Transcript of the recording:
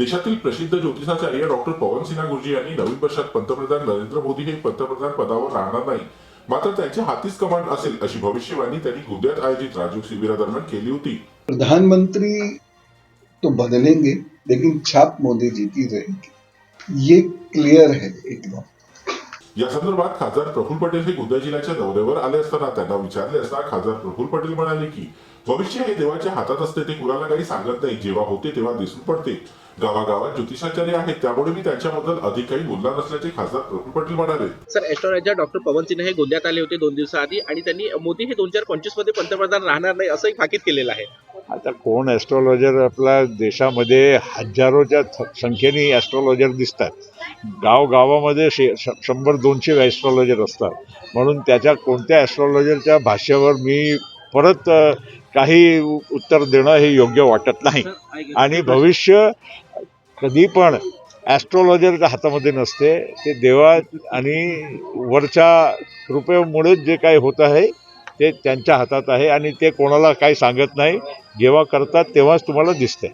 देशातील प्रसिद्ध ज्योतिषाचार्य डॉक्टर पवन सिन्हा गुरुजी यांनी नवीन वर्षात पंतप्रधान नरेंद्र मोदी हे पंतप्रधान पदावर राहणार नाही. मात्र त्यांच्या हातीच कमांड असेल अशी भविष्यवाणी त्यांनी गोंदियात आयोजित राजूक शिबिरादरम्यान केली होती. प्रधानमंत्री तो बदलेंगे लेकिन छाप मोदी जी की रहेगी. ये क्लियर है एकदम या संदर्भात खासदार प्रफुल पटेल हे गोंदिया जिल्ह्याच्या दौऱ्यावर आले असताना त्यांना विचारले असता खासदार प्रफुल पटेल म्हणाले की भविष्य हे देवाच्या हातात असते ते कुणाला काही सांगत नाही. जेव्हा होते तेव्हा दिसून पडते. गावागावात ज्योतिषाचार्य आहेत त्यामुळे मी त्यांच्याबद्दल अधिक काही बोलणार नसल्याचे खासदार प्रफुल्ल पटेल म्हणाले. Sir astrologer doctor Pawan Sinha हे गोंदियात आले होते दोन दिवसाआधी आणि त्यांनी मोदी हे दोन हजार पंचवीसमध्ये पंतप्रधान राहणार नाही असंही फाकीत केलेलं आहे. आता कोण ॲस्ट्रॉलॉजर आपल्या देशामध्ये हजारोच्या थ- संख्येने ॲस्ट्रॉलॉजर दिसतात. गावगावामध्ये शे श- शंभर दोनशे ॲस्ट्रॉलॉजर असतात. म्हणून त्याच्या कोणत्या ॲस्ट्रॉलॉजरच्या भाष्यावर मी परत काही उत्तर देणं हे योग्य वाटत नाही. आणि भविष्य कधी पण ॲस्ट्रॉलॉजरच्या हातामध्ये नसते. ते देवा आणि वरच्या कृपेमुळेच जे काही होत आहे ते त्यांच्या हातात आहे आणि ते कोणाला काही सांगत नाही. जेव्हा करतात तेव्हाच तुम्हाला दिसते